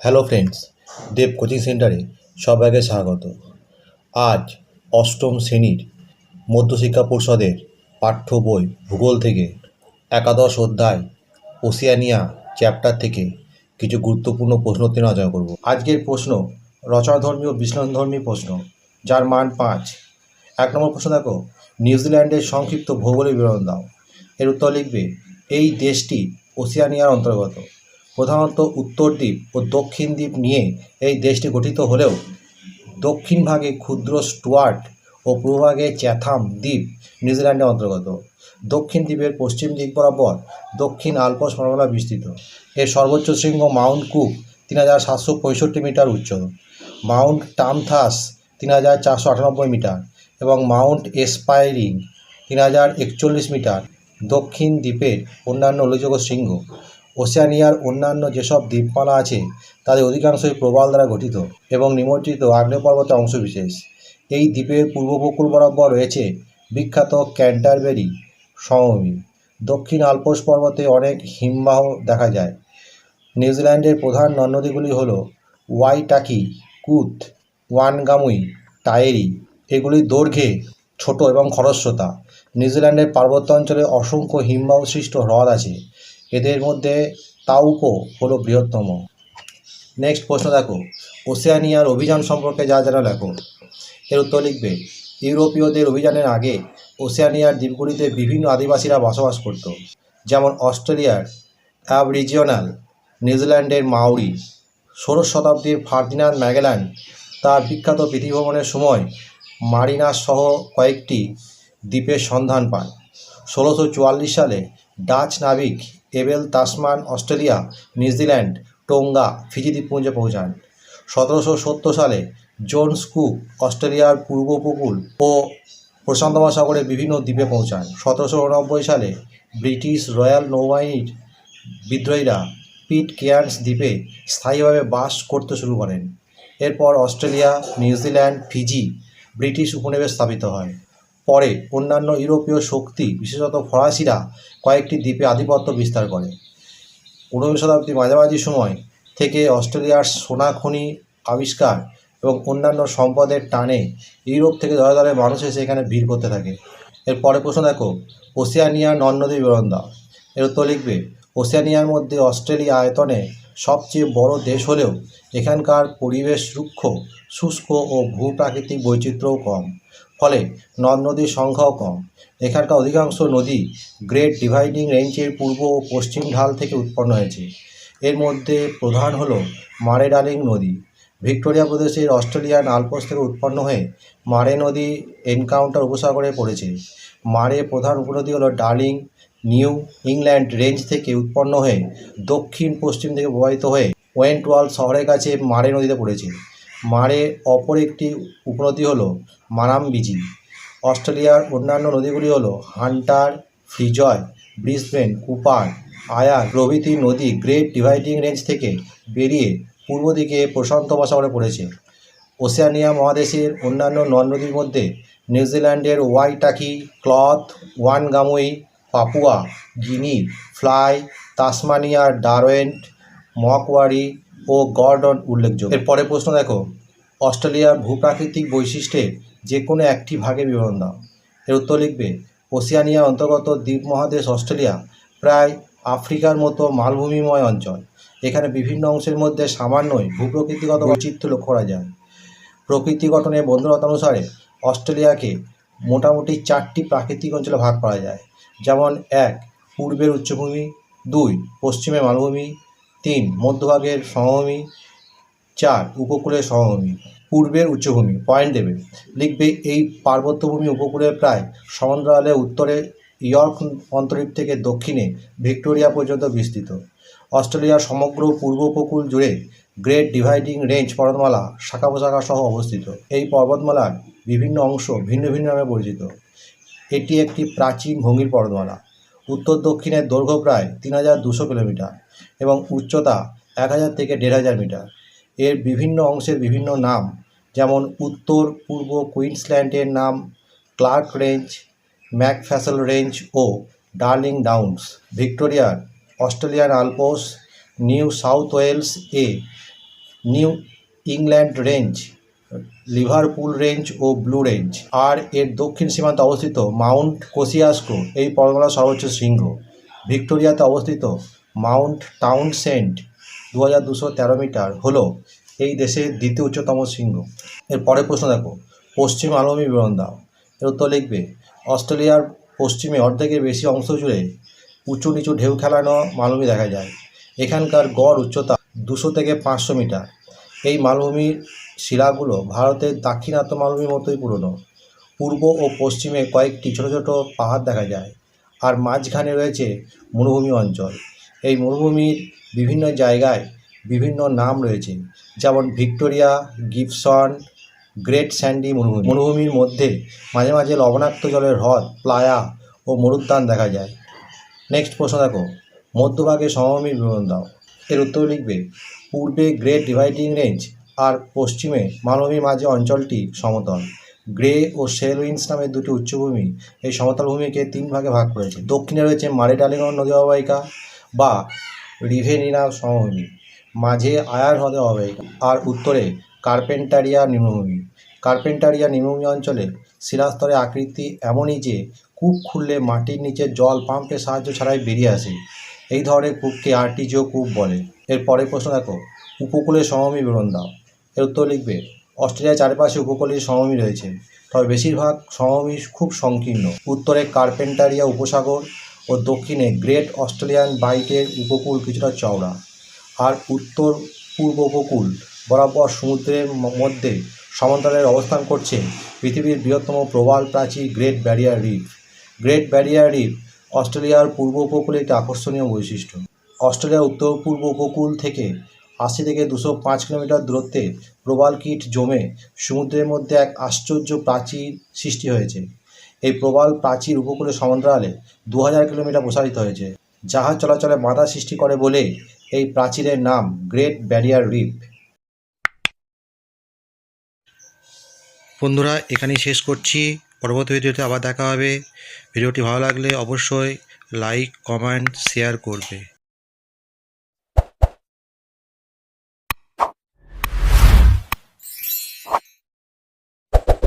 Hello friends দেব coaching সেন্টারে সবাইকে স্বাগত। আজ অষ্টম শ্রেণির মধ্যশিক্ষা পরিষদের পাঠ্য বই ভূগোল থেকে একাদশ অধ্যায় ওসিয়ানিয়া চ্যাপ্টার থেকে কিছু গুরুত্বপূর্ণ প্রশ্ন উত্তর আলোচনা করব। আজকের প্রশ্ন, রচনাধর্মী ও বিশ্লেষণধর্মী প্রশ্ন, যার মান পাঁচ। এক নম্বর প্রশ্ন দেখো নিউজিল্যান্ডের সংক্ষিপ্ত ভৌগোলিক বিবরণ দাও। এর উত্তর লিখবে, এই দেশটি ওসিয়ানিয়ার অন্তর্গত। প্রধানত উত্তর দ্বীপ ও দক্ষিণ দ্বীপ নিয়ে এই দেশটি গঠিত হলেও দক্ষিণ ভাগে ক্ষুদ্র স্টুয়ার্ট ও পূর্বভাগে চ্যাথাম দ্বীপ নিউজিল্যান্ডের অন্তর্গত। দক্ষিণ দ্বীপের পশ্চিম দিক বরাবর দক্ষিণ আলপস পর্বতমালা বিস্তৃত। এর সর্বোচ্চ শৃঙ্গ মাউন্ট কুক তিন হাজার সাতশো পঁয়ষট্টি মিটার উচ্চ। মাউন্ট টামথাস তিন হাজার চারশো আটানব্বই মিটার এবং মাউন্ট এসপাইরিং তিন হাজার একচল্লিশ মিটার দক্ষিণ দ্বীপের অন্যান্য উল্লেখযোগ্য শৃঙ্গ। ওশেনিয়ার অন্যান্য যেসব দ্বীপমালা আছে, তাদের অধিকাংশই প্রবাল দ্বারা গঠিত এবং নিমজ্জিত আগ্নেয় পর্বতের অংশবিশেষ। এই দ্বীপের পূর্ব উপকূল বরাবর রয়েছে বিখ্যাত ক্যান্টারবেরি সমভূমি। দক্ষিণ আলপস পর্বতে অনেক হিমবাহ দেখা যায়। নিউজিল্যান্ডের প্রধান নদ নদীগুলি হল ওয়াইটাকি কুথ ওয়ানগামুই, টায়েরি। এগুলির দৈর্ঘ্যে ছোট এবং খরস্রোতা। নিউজিল্যান্ডের পার্বত্য অঞ্চলে অসংখ্য হিমবাহ সৃষ্ট হ্রদ আছে। এদের মধ্যে তাউকো হলো বৃহত্তম। নেক্সট প্রশ্ন দেখো, ওসিয়ানিয়ার অভিযান সম্পর্কে যা জানা লেখো, এর উত্তর লিখবে, ইউরোপীয়দের অভিযানের আগে ওসিয়ানিয়ার দ্বীপগুলিতে বিভিন্ন আদিবাসীরা বসবাস করত, যেমন অস্ট্রেলিয়ার অ্যাবরিজিওনাল, নিউজিল্যান্ডের মাউরি, ষোড়শ শতাব্দীর ফার্দিনান্দ ম্যাগেলান, তার বিখ্যাত পৃথিবী ভ্রমণের সময় মারিনাস সহ কয়েকটি দ্বীপের সন্ধান পান ষোলোশো সালে ডাচ নাবিক Abel Tasman, Australia, New Zealand, Tonga, Fiji দ্বীপপুঞ্জে পৌঁছান। সতেরোশো সত্তর সালে জোন্স কুক, অস্ট্রেলিয়ার পূর্ব উপকূল ও প্রশান্ত মহাসাগরের বিভিন্ন দ্বীপে পৌঁছান। সতেরোশো উননব্বই সালে ব্রিটিশ রয়্যাল নৌবাহিনীর বিদ্রোহীরা পিট কেয়ার্নস দ্বীপে স্থায়ীভাবে বাস করতে শুরু করেন। এরপর অস্ট্রেলিয়া, নিউজিল্যান্ড, ফিজি ব্রিটিশ উপনিবেশ স্থাপিত হয়। পরে অন্যান্য ইউরোপীয় শক্তি, বিশেষত ফরাসিরা, কয়েকটি দ্বীপে আধিপত্য বিস্তার করে। ঊনবিংশ শতাব্দীর মাঝামাঝি সময় থেকে অস্ট্রেলিয়ার সোনা খনি আবিষ্কার এবং অন্যান্য সম্পদের টানে ইউরোপ থেকে দলে দলে মানুষ এসে এখানে ভিড় করতে থাকে। এর পরে প্রশ্ন দেখো নদ নদীর বিবরণ দাও এর উত্তর লিখবে, ওসিয়ানিয়ার মধ্যে অস্ট্রেলিয়া আয়তনে সবচেয়ে বড় দেশ হলেও এখানকার পরিবেশ রুক্ষ, শুষ্ক ও ভূপ্রাকৃতিক বৈচিত্র্যও কম। ফলে নদ নদীর সংখ্যাও কম। এখানকার অধিকাংশ নদী গ্রেট ডিভাইডিং রেঞ্জের পূর্ব ও পশ্চিম ঢাল থেকে উৎপন্ন হয়েছে। এর মধ্যে প্রধান হলো মারে ডার্লিং নদী। ভিক্টোরিয়া প্রদেশের অস্ট্রেলিয়ান আলপস থেকে উৎপন্ন হয়ে মারে নদী এনকাউন্টার উপসাগরে পড়েছে। মারে প্রধান উপনদী হলো ডার্লিং, নিউ ইংল্যান্ড রেঞ্জ থেকে উৎপন্ন হয়ে দক্ষিণ পশ্চিম থেকে প্রবাহিত হয়ে ওয়েন্টওয়াল শহরের কাছে মারে নদীতে পড়েছে। মারে অপর একটি উপনদী হলো মারামবিজি। অস্ট্রেলিয়ার অন্যান্য নদীগুলি হলো Hunter, Fitzroy, Brisbane, Cooper, Eyre প্রভৃতি নদী গ্রেট ডিভাইডিং রেঞ্জ থেকে বেরিয়ে পূর্ব দিকে প্রশান্ত মহাসাগরে পড়েছে। ওসিয়ানিয়া মহাদেশের অন্যান্য নদ নদীর মধ্যে নিউজিল্যান্ডের Waitaki, Clutha, Whanganui, Papua, Guinea, Fly তাসমানিয়ার Derwent Macquarie ও গর্ডন উল্লেখযোগ্য। এর পরে প্রশ্ন দেখো, অস্ট্রেলিয়ার ভূপ্রাকৃতিক বৈশিষ্ট্যে যে কোনো একটি ভাগে বিবরণ দাও। এর উত্তর লিখবে, ওসিয়ানিয়ার অন্তর্গত দ্বীপ মহাদেশ অস্ট্রেলিয়া প্রায় আফ্রিকার মতো মালভূমিময় অঞ্চল। এখানে বিভিন্ন অংশের মধ্যে সামান্যই ভূপ্রকৃতিগত বৈচিত্র্য লক্ষ্য করা যায়। প্রকৃতি বন্ধুরতা অনুসারে অস্ট্রেলিয়াকে মোটামুটি চারটি প্রাকৃতিক অঞ্চলে ভাগ করা যায়। যেমন, এক, পূর্বের উচ্চভূমি, দুই, পশ্চিমে মালভূমি তিন, মধ্যভাগের সমভূমি। চার উপকূলের সমভূমি। পূর্বের উচ্চভূমি, পয়েন্ট দেবে। লিখবে এই পার্বত্যভূমি উপকূলের প্রায় সমান্তরালে উত্তরে ইয়র্ক অন্তরীপ থেকে দক্ষিণে ভিক্টোরিয়া পর্যন্ত বিস্তৃত। অস্ট্রেলিয়ার সমগ্র পূর্ব উপকূল জুড়ে গ্রেট ডিভাইডিং রেঞ্জ পর্বতমালা শাখা পোশাখা সহ অবস্থিত। এই পর্বতমালার বিভিন্ন অংশ ভিন্ন ভিন্ন নামে পরিচিত। এটি একটি প্রাচীন ভঙ্গির পর্বতমালা। উত্তর দক্ষিণের দৈর্ঘ্য প্রায় তিন হাজার দুশো কিলোমিটার এবং উচ্চতা এক হাজার থেকে দেড় হাজার মিটার। এর বিভিন্ন অংশের বিভিন্ন নাম, যেমন উত্তর, পূর্ব কুইন্সল্যান্ডের নাম, ক্লার্ক রেঞ্জ, ম্যাকফ্যাসেল রেঞ্জ ও ডার্লিং ডাউন্স, ভিক্টোরিয়ার Australian Alps, New South Wales এ, New England Range Liverpool Range ও ব্লু রেঞ্জ। আর এর দক্ষিণ সীমান্তে অবস্থিত মাউন্ট কোসিয়াস্কো এই পর্বতমালার সর্বোচ্চ শৃঙ্গ। ভিক্টোরিয়াতে অবস্থিত মাউন্ট টাউনসেন্ট দু হাজার দুশো তেরো মিটার, হলো এই দেশের দ্বিতীয় উচ্চতম শৃঙ্গ। এর পরের প্রশ্ন দেখো, পশ্চিম মালভূমি বিবরণ দাও। এর উত্তর লিখবে, অস্ট্রেলিয়ার পশ্চিমে অর্ধেকের বেশি অংশ জুড়ে উঁচু নিচু ঢেউ খেলানো মালভূমি দেখা যায়। এখানকার গড় উচ্চতা দুশো থেকে পাঁচশো মিটার। এই মালভূমির শিলাগুলো ভারতের দাক্ষিণাত্য মালভূমির মতোই পুরনো। পূর্ব ও পশ্চিমে কয়েকটি ছোট ছোট পাহাড় দেখা যায় আর মাঝখানে রয়েছে মরুভূমি অঞ্চল। এই মরুভূমির বিভিন্ন জায়গায় বিভিন্ন নাম রয়েছে, যেমন ভিক্টোরিয়া, গিবসন, গ্রেট স্যান্ডি মরুভূমি। মরুভূমির মধ্যে মাঝে মাঝে লবণাক্ত জলের হ্রদ, প্লায়া ও মরুদ্যান দেখা যায়। নেক্সট প্রশ্ন দেখো, মধ্যভাগে সমভূমির বিবরণ দাও। এর উত্তর লিখবে, পূর্বে গ্রেট ডিভাইডিং রেঞ্জ আর পশ্চিমে মালভূমির মাঝে অঞ্চলটি সমতল। গ্রে ও শেলউইন্স নামে দুটি উচ্চভূমি এই সমতল ভূমিকে তিন ভাগে ভাগ করেছে। দক্ষিণে রয়েছে মারেডালিগঞ্জ নদী অববাহিকা বা রিভেনিনা সমভূমি। মাঝে আয়ার হ্রদে অববাহিকা আর উত্তরে কার্পেন্টারিয়া নিম্নভূমি। কার্পেন্টারিয়া নিম্নভূমি অঞ্চলে শিলাস্তরের আকৃতি এমনই যে কূপ খুললে মাটির নিচে জল পাম্পের সাহায্য ছাড়াই বেরিয়ে আসে। এই ধরনের কূপকে আর্টিজিও কূপ বলে। এর পরের প্রশ্ন দেখো। উপকূলের সমভূমি বিবরণ দাও। এর উত্তর লিখবে, অস্ট্রেলিয়ার চারপাশে উপকূলীয় সমভূমি রয়েছে, তবে বেশিরভাগ সমভূমি খুব সংকীর্ণ। উত্তরে কার্পেন্টারিয়া উপসাগর ও দক্ষিণে গ্রেট অস্ট্রেলিয়ান বাইটের উপকূল কিছুটা চওড়া। আর উত্তর পূর্ব উপকূল বরাবর সমুদ্রের মধ্যে সমান্তরালের অবস্থান করছে পৃথিবীর বৃহত্তম প্রবাল প্রাচীর Great Barrier Reef. Great Barrier Reef অস্ট্রেলিয়ার পূর্ব উপকূলে একটি আকর্ষণীয় বৈশিষ্ট্য। অস্ট্রেলিয়ার উত্তর পূর্ব উপকূল থেকে আশি থেকে দুশো পাঁচ কিলোমিটার দূরত্বে প্রবাল কীট জমে সমুদ্রের মধ্যে এক আশ্চর্য প্রাচীর সৃষ্টি হয়েছে। এই প্রবাল প্রাচীর উপকূলের সমান্তরালে দু হাজার কিলোমিটার প্রসারিত হয়েছে জাহাজ চলাচলে বাধা সৃষ্টি করে বলে এই প্রাচীরের নাম গ্রেট ব্যারিয়ার রিফ বন্ধুরা, এখানেই শেষ করছি। পরবর্তী ভিডিওতে আবার দেখা হবে। ভিডিওটি ভালো লাগলে অবশ্যই লাইক, কমেন্ট, শেয়ার করবে।